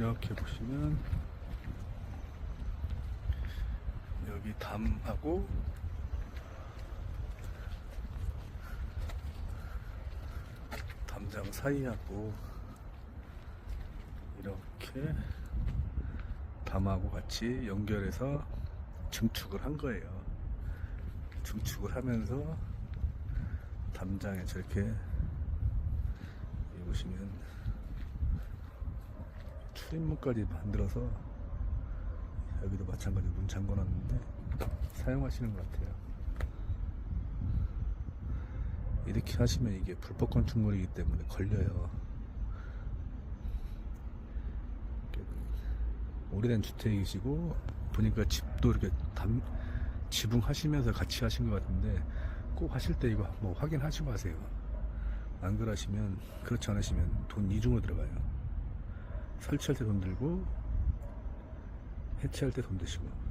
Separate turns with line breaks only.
이렇게 보시면 여기 담하고 담장 사이하고 이렇게 담하고 같이 연결해서 증축을 한 거예요. 증축을 하면서 담장에 저렇게 보시면 출입문까지 만들어서 여기도 마찬가지로 문 잠궈놨는데 사용하시는 것 같아요. 이렇게 하시면 이게 불법 건축물이기 때문에 걸려요. 오래된 주택이시고 보니까 집도 이렇게 담, 지붕 하시면서 같이 하신 것 같은데 꼭 하실 때 이거 뭐 확인하시고 하세요. 안 그러시면 그렇지 않으시면 돈 이중으로 들어가요. 설치할 때 돈 들고 해체할 때 돈 드시고